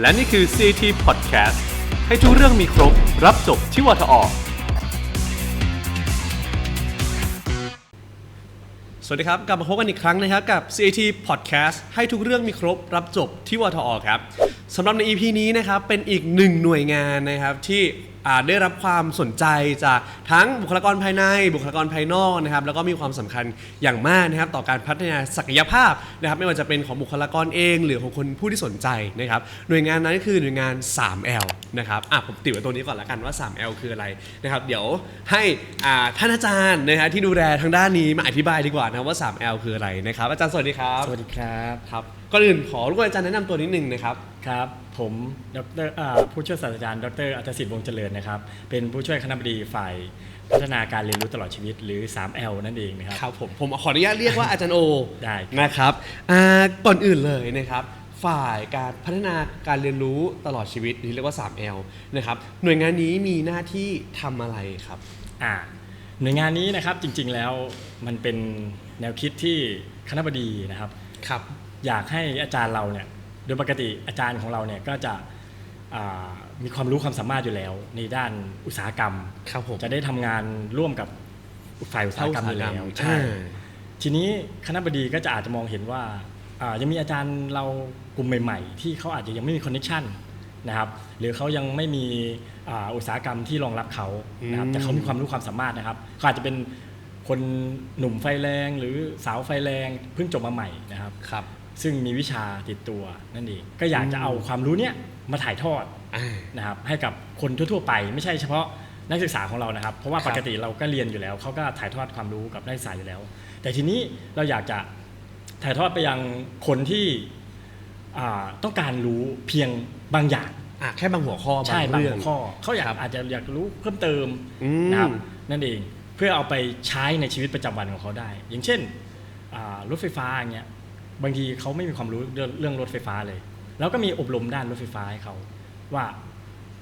และนี่คือ CT Podcast ให้ทุกเรื่องมีครบ รับจบที่วทอ สวัสดีครับ กลับมาพบกันอีกครั้งนะครับกับ CAT Podcast ให้ทุกเรื่องมีครบ รับจบที่วทอครับสำหรับใน EP นี้นะครับเป็นอีกหนึ่งหน่วยงานนะครับที่ ได้รับความสนใจจากทั้งบุคลากรภายใน บุคลากรภายนอกนะครับแล้วก็มีความสำคัญอย่างมากนะครับต่อการพัฒนาศักยภาพนะครับไม่ว่าจะเป็นของบุคลากรเอง หรือของคนผู้ที่สนใจนะครับหน่วยงานนั้นก็คือหน่วยงาน 3L นะครับอะผมติดไว้ตัวนี้ก่อนละกันว่า 3L คืออะไรนะครับเดี๋ยวให้อ่าท่านอาจารย์นะฮะที่ดูแลทางด้านนี้มาอธิบายดีกว่านะว่า 3L คืออะไรนะครับอาจารย์สวัสดีครับ สวัสดีครับครับก่อนอื่นขอรบกวนอาจารย์แนะนำตัวนิดนึงนะครับครับ ผมดรอ่าผู้ช่วยศาสตราจารย์ ดรอัตสิทธิ์วงศ์เจริญนะครับ เป็นผู้ช่วยคณบดีฝ่ายพัฒนาการเรียนรู้ตลอดชีวิตหรือ 3L นั่นเองนะครับ ครับผม ผมขออนุญาตเรียกว่าอาจารย์โอ ได้ครับนะครับอ่าก่อนอื่นเลยนะครับ ฝ่ายการพัฒนาการเรียนรู้ตลอดชีวิตที่เรียกว่า 3L นะครับ หน่วยงานนี้มีหน้าที่ทำอะไรครับอ่าหน่วยงานนี้นะครับจริงๆแล้วมันเป็นแนวคิดที่คณบดีนะครับครับ อยากให้อาจารย์เราเนี่ย โดยปกติอาจารย์ของเราเนี่ยก็จะอ่ามีความรู้ความสามารถอยู่แล้ว ในด้านอุตสาหกรรมครับผมจะได้ทำงานร่วมกับฝ่ายอุตสาหกรรมอยู่แล้วใช่อ่าทีนี้คณะบดีก็จะอาจจะมองเห็นว่าอ่ายังมีอาจารย์เรากลุ่มใหม่ ๆ ที่เขาอาจจะยังไม่มีคอนเนคชันนะครับหรือเขายังไม่มีอ่าอุตสาหกรรมที่รองรับเขานะครับอืมแต่เขามีความรู้ความสามารถนะครับเขาอาจจะเป็นคนหนุ่มไฟแรงหรือสาวไฟแรงเพิ่งจบมาใหม่นะครับครับ ซึ่งมีวิชาติดตัวนั่นเอง ก็อยากจะเอาความรู้เนี้ยมาถ่ายทอดอ่านะครับให้กับคนทั่ว ๆ ไป ไม่ใช่เฉพาะนักศึกษาของเรานะครับ เพราะว่าครับปกติเราก็เรียนอยู่แล้วเขาก็ถ่ายทอดความรู้กับนักศึกษาอยู่แล้ว แต่ทีนี้เราอยากจะถ่ายทอดไปยังคนที่อ่าต้องการรู้เพียงบางอย่างอะแค่บางหัวข้อบาใช่งบางเรื่องหัวข้อเขาอยากครับอาจจะอยากรู้เพิ่มเติมอืมนะครับนั่นเองเพื่อเอาไปใช้ในชีวิตประจำวันของเขาได้ อย่างเช่นอ่ารถไฟฟ้าอย่างเงี้ย บางทีเขาไม่มีความรู้เรื่องเรื่องรถไฟฟ้าเลย แล้วก็มีอบรมด้านรถไฟฟ้าให้เขาว่า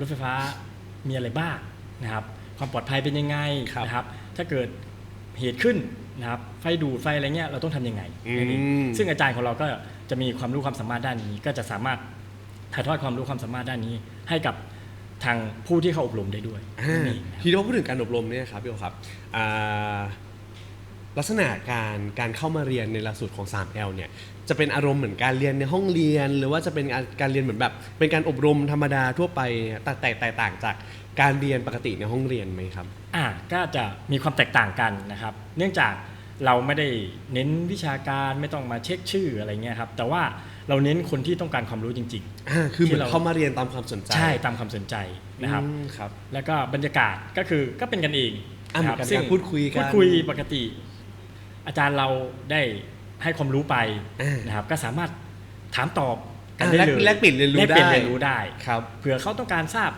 รถไฟฟ้ามีอะไรบ้างนะครับ ความปลอดภัยเป็นยังไงครับนะครับ ถ้าเกิดเหตุขึ้นนะครับไฟดูดไฟอะไรเงี้ยเราต้องทำยังไงอืมนั่นเองซึ่งอาจารย์ของเราก็จะมีความรู้ความสามารถด้านนี้ ก็จะสามารถถ่ายทอดความรู้ความสามารถด้านนี้ ให้กับทางผู้ที่เขาอบรมได้ด้วยอ่านั่นเองนะครับทีนี้พอพูดถึงการอบรมเนี่ยครับพี่โอครับอ่า ลักษณะการการเข้ามาเรียนในหลักสูตรของ 3L เนี่ยจะเป็นอารมณ์เหมือนการเรียนในห้องเรียน หรือว่าจะเป็นการการเรียนเหมือนแบบ เป็นการอบรมธรรมดาทั่วไปเนี่ยแต่แตกแตกต่างจากการเรียนปกติในห้องเรียนไหมครับอ่าก็จะมีความแตกต่างกันนะครับ เนื่องจากเราไม่ได้เน้นวิชาการไม่ต้องมาเช็คชื่ออะไรเงี้ยครับแต่ว่าเราเน้นคนที่ต้องการความรู้จริงอ่าคือเหมือนที่เราเข้ามาเรียนตามความสนใจๆใช่ตามความสนใจนะครับอืมครับ แล้วก็บรรยากาศก็คือก็เป็นกันเองอะเหมือนกันการพูดคุยกันพูดคุยปกติ อาจารย์เราได้ให้ความรู้ไปอ่านนะครับ ก็สามารถถามตอบกันอ่าได้แลกเลยแลกเปลี่ยนเรียนรู้แลกเปลี่ยนได้เรียนรู้ได้ครับเผื่อเขาต้องการทราบ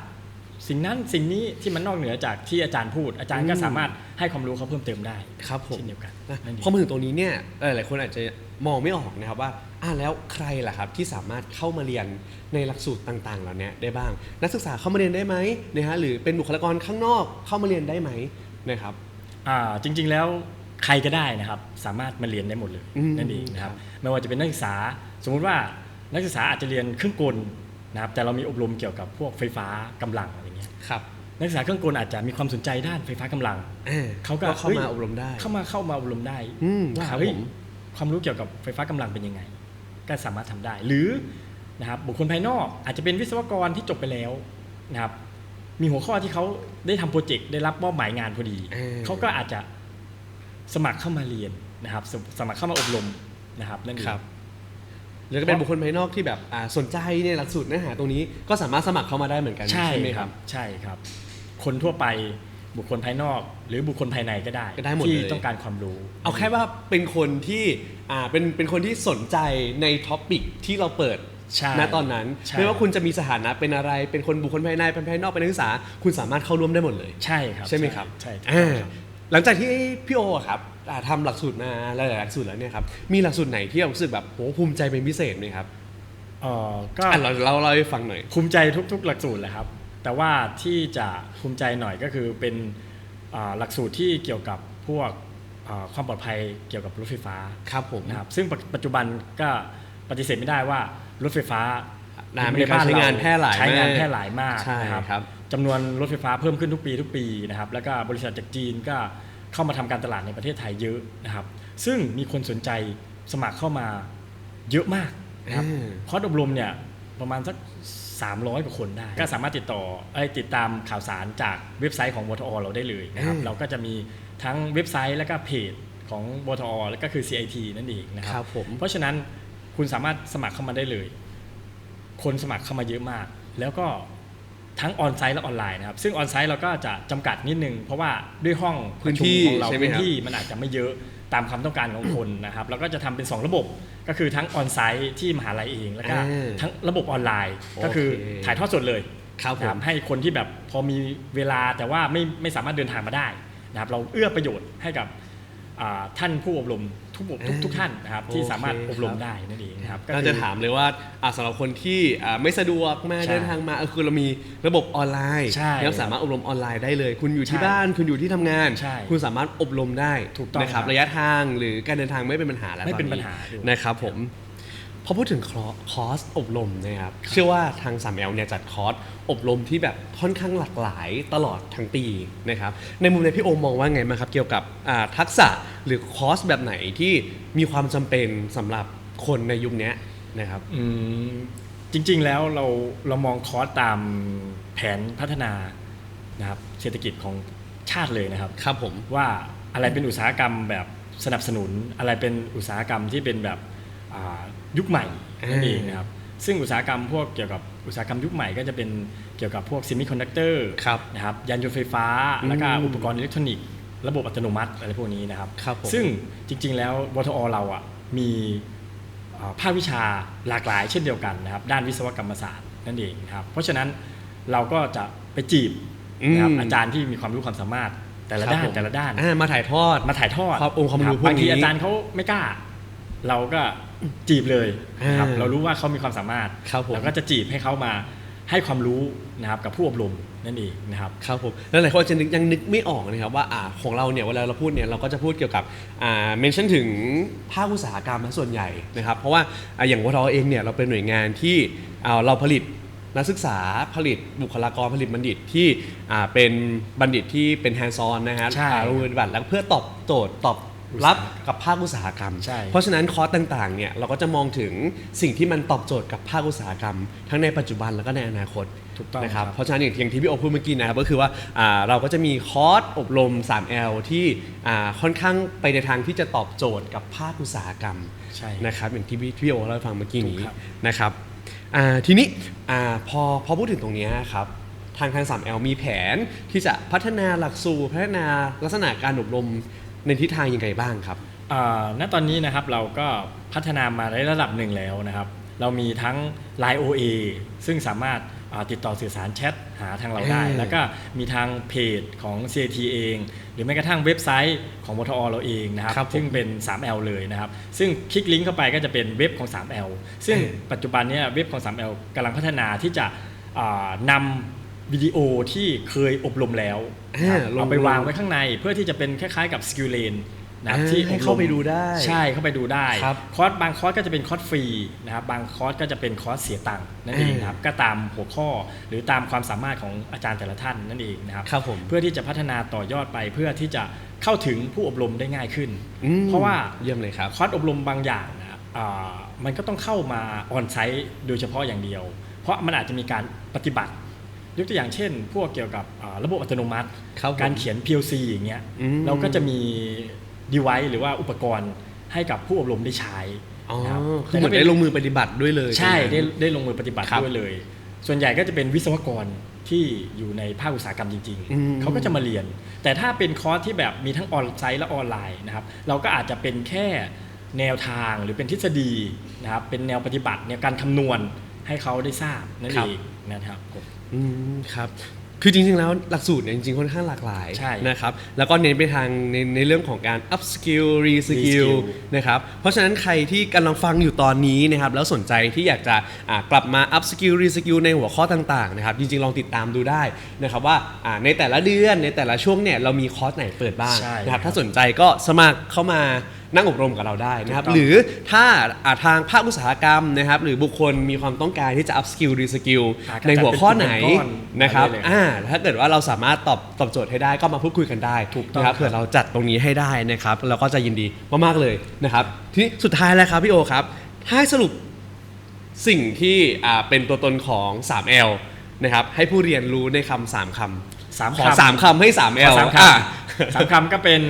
สิ่งนั้นสิ่งนี้ที่มันนอกเหนือจากที่อาจารย์พูด อาจารย์ก็อืมสามารถให้ความรู้เขาเพิ่มเติมได้ครับผมเช่นเดียวกันนะนั่นเองพอมาถึงตรงนี้เนี่ยหลายๆคนอาจจะมองไม่ออกนะครับว่าอ่าแล้วใครล่ะครับที่สามารถเข้ามาเรียนในหลักสูตรต่างๆเหล่านี้ได้บ้าง นักศึกษาเข้ามาเรียนได้ไหมนะฮะหรือเป็นบุคลากรข้างนอกเข้ามาเรียนได้ไหมนะครับอ่าจริง ๆแล้ว ใครก็ได้นะครับ สามารถมาเรียนได้หมดเลยอืมนั่นเองนะครับครับไม่ว่าจะเป็นนักศึกษา สมมุติว่านักศึกษาอาจจะเรียนเครื่องกลนะครับ แต่เรามีอบรมเกี่ยวกับพวกไฟฟ้ากำลังอะไรเงี้ยครับนักศึกษาเครื่องกลอาจจะมีความสนใจด้านไฟฟ้ากำลังอ่าเขาก็เข้าเฮ้ยมาอบรมได้ เข้ามาเข้ามาอบรมได้อืมว่าครับเฮ้ยผมความรู้เกี่ยวกับไฟฟ้ากำลังเป็นยังไง ก็สามารถทำได้ หรือนะครับบุคคลภายนอกอาจจะเป็นวิศวกรที่จบไปแล้วนะครับมีหัวข้อที่เขาได้ทำโปรเจกต์ได้รับมอบหมายงานพอดีอ่าเขาก็อาจจะ สมัครเข้ามาเรียนนะครับสสมัครเข้ามาอบรมนะครับนั่นเองครับหรือก็เป็นบุคคลภายนอกที่แบบอ่าสนใจในหลักสูตรเนื้อหาตรงนี้ก็สามารถสมัครเข้ามาได้เหมือนกันใช่ไหมคครัรับบใช่ครับ คนทั่วไปบุคคลภายนอก หรือบุคคลภายในก็ได้ก็ได้หมดที่เลยต้องการความรู้ เอาแค่ว่าเป็นคนที่อ่าเป็นเป็นคนที่สนใจในท็อปิกที่เราเปิดใช่ณตอนนั้นใช่ไม่ว่าคุณจะมีสถานะเป็นอะไรเป็นคนบุคคลภายในเป็นภายนอกเป็นนักศึกษา คุณสามารถเข้าร่วมได้หมดเลย ใช่ครับใช่ไหมครับใช่ ถูกอ่าต้องครับหลังจากที่พี่โออะครับอ่าทำหลักสูตรมาหลายๆหลักสูตรแล้วเนี่ยครับมีหลักสูตรไหนที่เรารู้สึกแบบโหภูมิใจเป็นพิเศษไหมครับเอ่อก็อะเราเราเล่าให้ฟังหน่อย ภูมิใจทุก ๆ หลักสูตรแหละครับ แต่ว่าที่จะภูมิใจหน่อยก็คือเป็นอ่าหลักสูตรที่เกี่ยวกับพวกอ่าความปลอดภัยเกี่ยวกับรถไฟฟ้าครับผมนะครับซึ่งปัจปัจจุบันก็ปฏิเสธไม่ได้ว่ารถไฟฟ้านะมีการใช้งานแพร่หลายใช้งานมกแพร่หลายมากใช่นะครับ ครับ จำนวนรถไฟฟ้าเพิ่มขึ้นทุกปีทุกปีนะครับแล้วก็บริษัทจากจีนก็เข้ามาทำการตลาดในประเทศไทยเยอะนะครับ ซึ่งมีคนสนใจสมัครเข้ามาเยอะมากนะครับอืมคอร์สอบรมเนี่ยประมาณสัก 300 กว่าคนได้ ก็สามารถติดต่อเอ้ยติดตามข่าวสารจากเว็บไซต์ของวทอเราได้เลยนะครับอืมเราก็จะมีทั้งเว็บไซต์และก็เพจของวทอแล้วก็คือ CIT นั่นเองนะคครัรับบผมเพราะฉะนั้นคุณสามารถสมัครเข้ามาได้เลย คนสมัครเข้ามาเยอะมาก แล้วก็ ทั้งออนไซต์และออนไลน์นะครับซึ่งออนไซต์เราก็จะจำกัดนิดนึง เพราะว่าด้วยห้องพื้นที่ประชุมของเราใช่ไหมพื้ครับนที่มันอาจจะไม่เยอะตามความต้องการของคนนะครับเราก็จะทำเป็น 2 ระบบก็คือทั้งออนไซต์ที่มหาลัยเอง แล้วก็อ่าทั้งระบบออนไลน์โอเคก็คือถ่ายทอดสดเลยครับผมนะให้คนที่แบบพอมีเวลาแต่ว่าไม่ไม่สามารถเดินทางมาได้นะครับเราเอื้อประโยชน์ให้กับอ่า ท่านผู้อบรมทุกทุกทุกท่านนะครับที่สามารถอบรมได้นั่นเองนะครับก็จะถามเลยว่าอะสำหรับคนที่อะไม่สะดวกมาใช่เดินทางมาเออคือเรามีระบบออนไลน์ใช่แล้วสามารถอบรมออนไลน์ได้เลย คุณอยู่ที่ใช่บ้านคุณอยู่ที่ทำงานใช่คุณสามารถอบรมได้ถูกต้องนะครับครับระยะทางหรือการเดินทางไม่เป็นปัญหาแล้วไม่เป็นตอปัญหาอยู่นะครับผม พอพูดถึงคอคอร์สอบรมนะครับเชื่อว่าทางสามแอลเนี่ยจัดคอร์สอบรมที่แบบค่อนข้างหลากหลายตลอดทั้งปีนะครับในมุมในพี่โอมมองว่าไงบ้างครับเกี่ยวกับอ่าทักษะหรือคอร์สแบบไหนที่มีความจำเป็นสำหรับคนในยุคเนี้ยนะครับอืมจริงๆแล้วเราเรามองคอร์สตามแผนพัฒนานะครับเศรษฐกิจของชาติเลยนะครับครับผมว่าอะไรเป็นอุตสาหกรรมแบบสนับสนุนอะไรเป็นอุตสาหกรรมที่เป็นแบบอ่า ยุคใหม่นั่นเองนะครับซึ่งอุตสาหกรรมพวกเกี่ยวกับอุตสาหกรรมยุคใหม่ก็จะเป็นเกี่ยวกับพวกซิมิคอนดักเตอร์ครับนะครับยานยนต์ไฟฟ้า แล้วก็อืมอุปกรณ์อิเล็กทรอนิกส์ระบบอัตโนมัติอะไรพวกนี้นะครับครับผมซึ่งจริงๆแล้ววทอเราอะมีอ่าภาควิชาหลากหลายเช่นเดียวกันนะครับด้านวิศวกรรมศาสตร์นั่นเองนะครับเพราะฉะนั้นเราก็จะไปจีบนะครับอืมอาจารย์ที่มีความรู้ความสามารถแต่ละด้าครันบผมแต่ละด้านอ่ามาถ่ายทอดมาถ่ายทอดครับองค์ความรู้นะพวกนี้บางทีอาจารย์เขาไม่กล้า เราก็จีบเลยนะครับอ่าเรารู้ว่าเขามีความสามารถครับผมเราก็จะจีบให้เขามาให้ความรู้นะครับกับผู้อบรมนั่นเองนะครับครับผมแล้วหลายคนอาจจะนึกยังนึกไม่ออกนะครับว่าอ่าของเราเนี่ยเวลาเราพูดเนี่ยเราก็จะพูดเกี่ยวกับอ่าเมนชั่นถึงภาคอุตสาหกรรมนะส่วนใหญ่นะครับเพราะว่าอ่าอย่างวทเองเนี่ยเราเป็นหน่วยงานที่อ่าเราผลิตนักศึกษาผลิตบุคลากรผลิตบัณฑิตที่อ่าเป็นบัณฑิตที่เป็นแฮนด์ซอนนะครับใช่อ่าลงมือปฏิบัติแล้วเพื่อตอบโจทย์ตอบ รับกับภาคอุตสาหกรรม ใช่ เพราะฉะนั้นคอร์สต่างๆเนี่ยเราก็จะมองถึงสิ่งที่มันตอบโจทย์กับภาคอุตสาหกรรม ทั้งในปัจจุบันแล้วก็ในอนาคตถูกต้องนะครับครับเพราะฉะนั้นอย่างอย่างที่พี่โอพูดเมื่อกี้นะครับก็คือว่าอ่าเราก็จะมีคอร์สอบรม 3L ที่อ่าค่อนข้างไปในทางที่จะตอบโจทย์กับภาคอุตสาหกรรมใช่นะครับอย่างที่พี่พี่โอเล่าให้ฟังเมื่อกี้นี้ถูกครับนะครับอ่าทีนี้อ่าพอพอพูดถึงตรงเนี้ยครับทางทาง 3L มีแผนที่จะพัฒนาหลักสูตรพัฒนาลักษณะการอบรม ในทิศทางยังไงบ้างครับอ่าณตอนนี้นะครับเราก็พัฒนามาได้ระดับหนึ่งแล้วนะครับ เรามีทั้ง Line OA ซึ่งสามารถอ่าติดต่อสื่อสารแชทหาทางเราได้อืมแล้วก็มีทางเพจของ CAT เอง หรือแม้กระทั่งเว็บไซต์ของวทอเราเองนะครับครับผมซึ่งเป็น 3L เลยนะครับ ซึ่งคลิกลิงก์เข้าไปก็จะเป็นเว็บของ 3L ซึ่งเออปัจจุบันเนี้เว็บของ 3L กำลังพัฒนาที่จะอ่านำ วิดีโอที่เคยอบรมแล้วนะครับอ่าลงเอาไปวางไว้ข้างในเพื่อที่จะเป็นคล้ายๆ กับสกิลเลนนะครับอ่าที่ให้อบรมเข้าไปดูได้ใช่เข้าไปดูได้ครับคอร์สบางคอร์สก็จะเป็นคอร์สฟรีนะครับบางคอร์สก็จะเป็นคอร์สเสียตังค์นั่นเองครับก็ตามหัวข้อหรือตามความสามารถของอาจารย์แต่ละท่านนั่นเองนะครับครับผมเพื่อที่จะพัฒนาต่อยอดไปเพื่อที่จะเข้าถึงผู้อบรมได้ง่ายขึ้นอืมเพราะว่าเยี่ยมเลยครับคอร์สอบรมบางอย่างนะครับอ่ามันก็ต้องเข้ามาออนไซต์โดยเฉพาะอย่างเดียว เพราะมันอาจจะมีการปฏิบัติ ยกตัวอย่างเช่น พวกเกี่ยวกับอ่าระบบอัตโนมัติครับผมการเขียน PLC อย่างเงี้ยอืมเราก็จะมี device หรือว่าอุปกรณ์ให้กับผู้อบรมได้ใช้อ๋อนะครับคือเหมือนได้ลงมือปฏิบัติด้วยเลย ใช่ไหมได้ได้ลงมือปฏิบัติครับด้วยเลย ส่วนใหญ่ก็จะเป็นวิศวกรที่อยู่ในภาคอุตสาหกรรมจริงอืมๆเขาก็จะมาเรียน แต่ถ้าเป็นคอร์สที่แบบมีทั้งออนไซต์และออนไลน์นะครับ เราก็อาจจะเป็นแค่แนวทางหรือเป็นทฤษฎีนะครับ เป็นแนวปฏิบัติแนวการคำนวณให้เขาได้ทราบนั่นครับเอง นะครับผม อืมครับ คือจริงๆแล้วหลักสูตรเนี่ยจริงๆค่อนข้างหลากหลายใช่นะครับ แล้วก็เน้นไปทางในในเรื่องของการ up skill re skill Reskill นะครับ เพราะฉะนั้นใครที่กำลังฟังอยู่ตอนนี้นะครับ แล้วสนใจที่อยากจะอ่ากลับมา up skill re skill ในหัวข้อต่างๆนะครับ จริงๆลองติดตามดูได้นะครับว่าอ่าในแต่ละเดือนในแต่ละช่วงเนี่ยเรามีคอร์สไหนเปิดบ้างใช่นะครับ ครับ ถ้าสนใจก็สมัครเข้ามา นั่งอบรมกับเราได้นะครับถูกต้องหรือถ้าอ่าทางภาคอุตสาหกรรมนะครับ หรือบุคคลมีความต้องการที่จะ up skill re skill อ่าก็ในหัวข้อไหนจัดเป็นกลุ่มเป็นก้อนนะครับได้เลยอ่าถ้าเกิดว่าเราสามารถตอบตอบโจทย์ให้ได้ก็มาพูดคุยกันได้ถูกต้องนะครับครับเผื่อเราจัดตรงนี้ให้ได้นะครับเราก็จะยินดีมากๆเลยนะครับ ทีนี้สุดท้ายแล้วครับพี่โอครับให้สรุปสิ่งที่อ่าเป็นตัวตนของ 3L นะครับ ให้ผู้เรียนรู้ในคำสามคำสามขอคำสามคำให้ 3L สามคอะำสามคำก็เป็น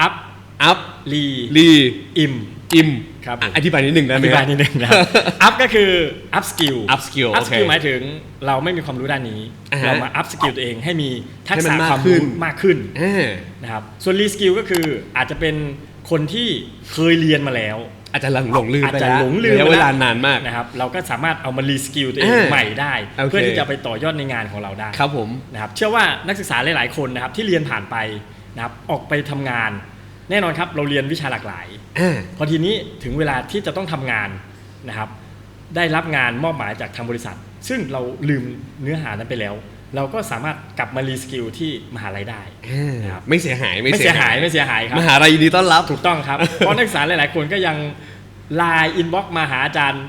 อัพ อัพรีรีอิมอิมครับอะอธิบายนิดหนึ่งได้อไหมธิบายนิดนึงนะครับอัพก็คืออัพสกิล up skill อัพสกิลโอเคหมายถึงเราไม่มีความรู้ด้านนี้อ่าฮะเรามาอัพสกิลตัวเองให้มีทักให้มัษะนมากความขึ้รู้นมากขึ้นอ่านะครับส่วนรีสกิลก็คืออาจจะเป็นคนที่เคยเรียนมาแล้ว อาจจะหลงหลงลืมอาจไปจะแล้วหลงลืมระยะไปเวแล้ลานานมากนะครับเราก็สามารถเอามารีสกิลตัวเองอ่าใหม่ได้โอเคเพื่อที่จะไปต่อยอดในงานของเราได้ครับผมนะครับเชื่อว่านักศึกษาหลาย ๆ คนนะครับที่เรียนผ่านไปนะครับออกไปทำงาน แน่นอนครับเราเรียนวิชาหลากหลายอ่าพอทีนี้ถึงเวลาที่จะต้องทำงานนะครับ ได้รับงานมอบหมายจากทางบริษัท ซึ่งเราลืมเนื้อหานั้นไปแล้ว เราก็สามารถกลับมารีสกิลที่มหาลัยได้อ่านะครับไม่เสียหายไม่เสียหายไม่เสียหายครับมหาลัยยินดีต้อนรับถูกต้องครับเพราะนักศึกษาหลาย ๆ คนก็ยังไลน์อินบ็อกมาหาอาจารย์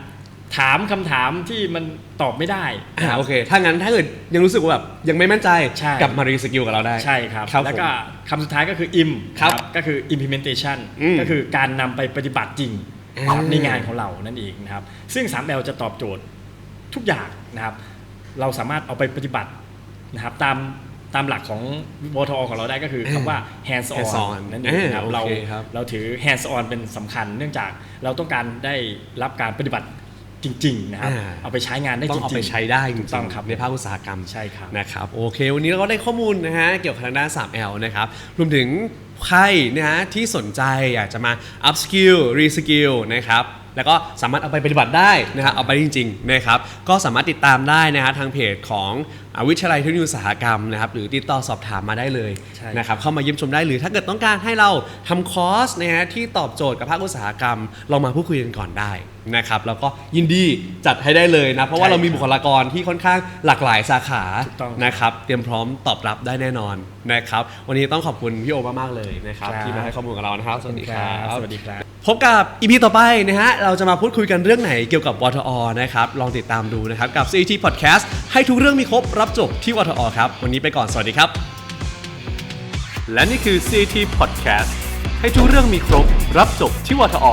ถามคำถามที่มันตอบไม่ได้อ่านะครับ โอเค ถ้างั้นถ้าเกิดยังรู้สึกว่าแบบยังไม่มั่นใจใช่ กลับมารีสกิลกับเราได้ ใช่ครับ ครับแล้วก็ผมคำสุดท้ายก็คือ im ครับนะก็คือ implementation อืมก็คือการนำไปปฏิบัติจริงอ่านะครับในงานของเรานั่นเองนะครับ ซึ่ง 3L จะตอบโจทย์ทุกอย่างนะครับ เราสามารถเอาไปปฏิบัตินะครับตามตามหลักของวทของเราได้ก็คือคำว่า hands hands on on นั่นเองนะครับอ่าเราโอเคครับ เราถือ hands on เป็นสำคัญ เนื่องจากเราต้องการได้รับการปฏิบัติ จริงๆนะครับอ่าเอาไปใช้งานได้จต้ริองงๆเอาไปใช้ได้จริงถูกต้องครับๆในภาคอุตสาหกรรมใช่ครับนะครับโอเค วันนี้เราก็ได้ข้อมูลนะฮะเกี่ยวกับทางด้าน 3L นะครับรวมถึงใครนะฮะที่สนใจอยากจะมา up skill re skill นะครับ แล้วก็สามารถเอาไปปฏิบัติได้นะฮะเอาไปจริงๆนะครับก็สามารถติดตามได้นะฮะทางเพจของอ่าวิทยาลัยเทคโนโลยีอุตสาหกรรมนะครับหรือติดต่อสอบถามมาได้เลยใช่นะครับเข้ามาเยี่ยมชมได้หรือถ้าเกิดต้องการให้เราทำคอร์สนะฮะที่ตอบโจทย์กับภาคอุตสาหกรรม เรามาพูดคุยกันก่อนได้นะครับแล้วก็ยินดีจัดให้ได้เลยนะเพราะว่าเรามีบุคลากรที่ค่อนข้างหลากหลายสาขาถูกต้อง นะครับเตรียมพร้อมตอบรับได้แน่นอนนะครับวันนี้ต้องขอบคุณพี่โอมากๆเลยนะครับครับที่มาให้ข้อมูลกับเรานะครับสวัสดีครับ สวัสดีครับ พบกับอีพีต่อไปนะฮะ เราจะมาพูดคุยกันเรื่องไหนเกี่ยวกับวทอนะครับ ลองติดตามดูนะครับ กับ CT Podcast ให้ทุกเรื่องมีครบรับจบที่วทอครับ วันนี้ไปก่อน สวัสดีครับ และนี่คือ CT Podcast ให้ทุกเรื่องมีครบรับจบที่วทอ